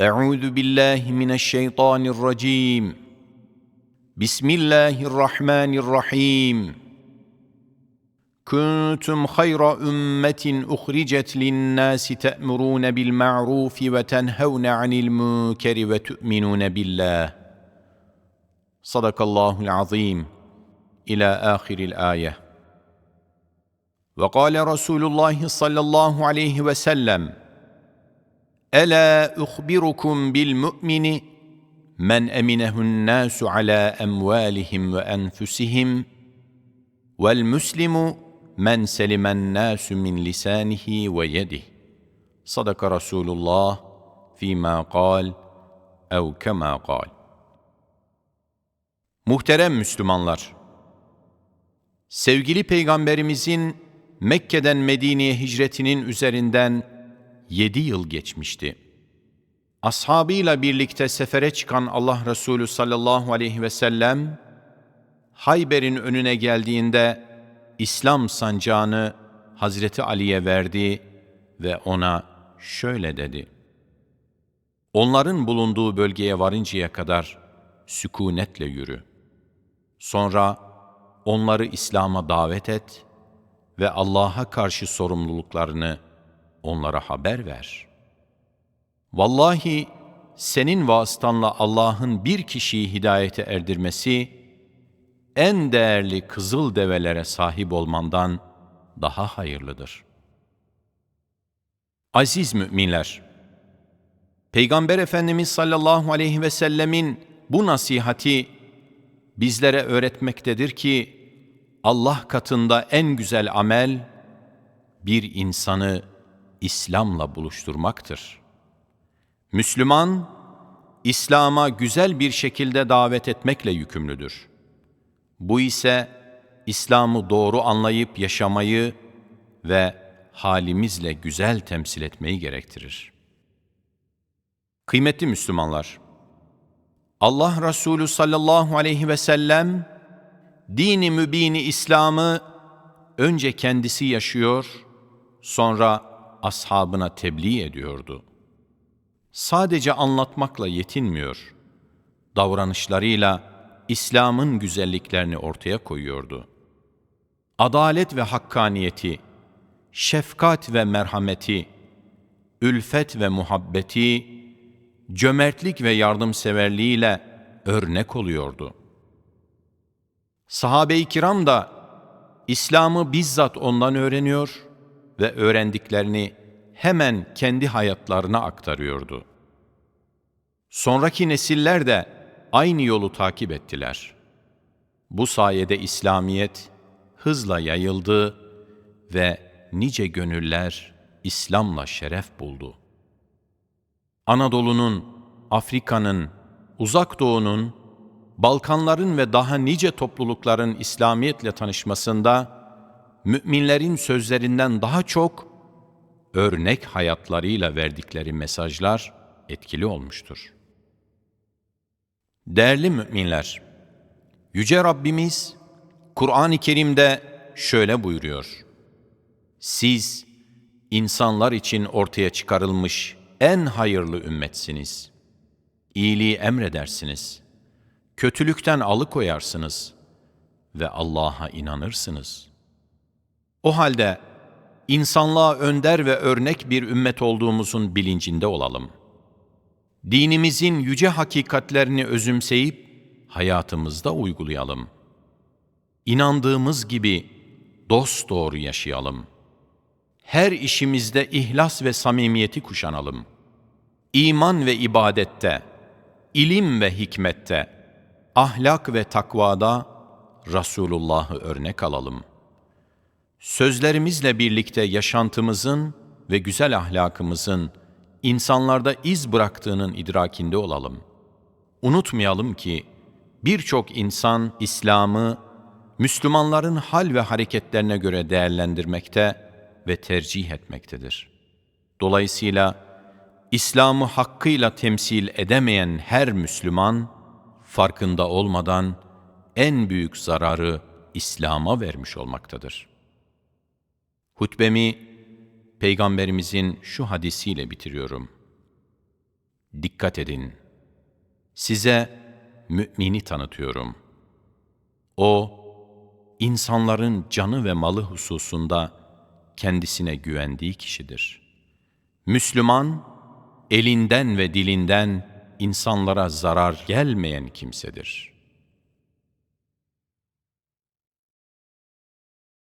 أعوذ بالله من الشيطان الرجيم. بسم الله الرحمن الرحيم. كنتم خير أمة أخرجت للناس تأمرون بالمعروف وتنهون عن المنكر وتؤمنون بالله. صدق الله العظيم. إلى آخر الآية. وقال رسول الله صلى الله عليه وسلم Ela uhbirukum bil mu'mini men eminehu'n nasu ala emvalihim ve enfusihim vel muslimu men selimen nasu min lisanihi ve yedih. Sadaka Resulullah fîmâ kal ev kemâ kal. Muhterem Müslümanlar! Sevgili Peygamberimizin Mekke'den Medine'ye hicretinin üzerinden yedi yıl geçmişti. Ashabıyla birlikte sefere çıkan Allah Resulü sallallahu aleyhi ve sellem, Hayber'in önüne geldiğinde İslam sancağını Hazreti Ali'ye verdi ve ona şöyle dedi. Onların bulunduğu bölgeye varıncaya kadar sükunetle yürü. Sonra onları İslam'a davet et ve Allah'a karşı sorumluluklarını onlara haber ver. Vallahi senin vasıtanla Allah'ın bir kişiyi hidayete erdirmesi, en değerli kızıl develere sahip olmandan daha hayırlıdır. Aziz müminler, Peygamber Efendimiz sallallahu aleyhi ve sellemin bu nasihati bizlere öğretmektedir ki, Allah katında en güzel amel, bir insanı İslam'la buluşturmaktır. Müslüman, İslam'a güzel bir şekilde davet etmekle yükümlüdür. Bu ise İslam'ı doğru anlayıp yaşamayı ve halimizle güzel temsil etmeyi gerektirir. Kıymetli Müslümanlar, Allah Resulü sallallahu aleyhi ve sellem dini mübini İslam'ı önce kendisi yaşıyor, sonra ashabına tebliğ ediyordu. Sadece anlatmakla yetinmiyor, davranışlarıyla İslam'ın güzelliklerini ortaya koyuyordu. Adalet ve hakkaniyeti, şefkat ve merhameti, ülfet ve muhabbeti, cömertlik ve yardımseverliğiyle örnek oluyordu. Sahabe-i kiram da İslam'ı bizzat ondan öğreniyor ve öğrendiklerini hemen kendi hayatlarına aktarıyordu. Sonraki nesiller de aynı yolu takip ettiler. Bu sayede İslamiyet hızla yayıldı ve nice gönüller İslam'la şeref buldu. Anadolu'nun, Afrika'nın, Uzak Doğu'nun, Balkanların ve daha nice toplulukların İslamiyetle tanışmasında müminlerin sözlerinden daha çok örnek hayatlarıyla verdikleri mesajlar etkili olmuştur. Değerli müminler, Yüce Rabbimiz Kur'an-ı Kerim'de şöyle buyuruyor. Siz insanlar için ortaya çıkarılmış en hayırlı ümmetsiniz. İyiliği emredersiniz. Kötülükten alıkoyarsınız ve Allah'a inanırsınız.'' O halde insanlığa önder ve örnek bir ümmet olduğumuzun bilincinde olalım. Dinimizin yüce hakikatlerini özümseyip hayatımızda uygulayalım. İnandığımız gibi dost doğru yaşayalım. Her işimizde ihlas ve samimiyeti kuşanalım. İman ve ibadette, ilim ve hikmette, ahlak ve takvada Resulullah'ı örnek alalım.'' Sözlerimizle birlikte yaşantımızın ve güzel ahlakımızın insanlarda iz bıraktığının idrakinde olalım. Unutmayalım ki birçok insan İslam'ı Müslümanların hal ve hareketlerine göre değerlendirmekte ve tercih etmektedir. Dolayısıyla İslam'ı hakkıyla temsil edemeyen her Müslüman farkında olmadan en büyük zararı İslam'a vermiş olmaktadır.'' Hutbemi Peygamberimizin şu hadisiyle bitiriyorum. Dikkat edin. Size mümini tanıtıyorum. O, insanların canı ve malı hususunda kendisine güvendiği kişidir. Müslüman, elinden ve dilinden insanlara zarar gelmeyen kimsedir.''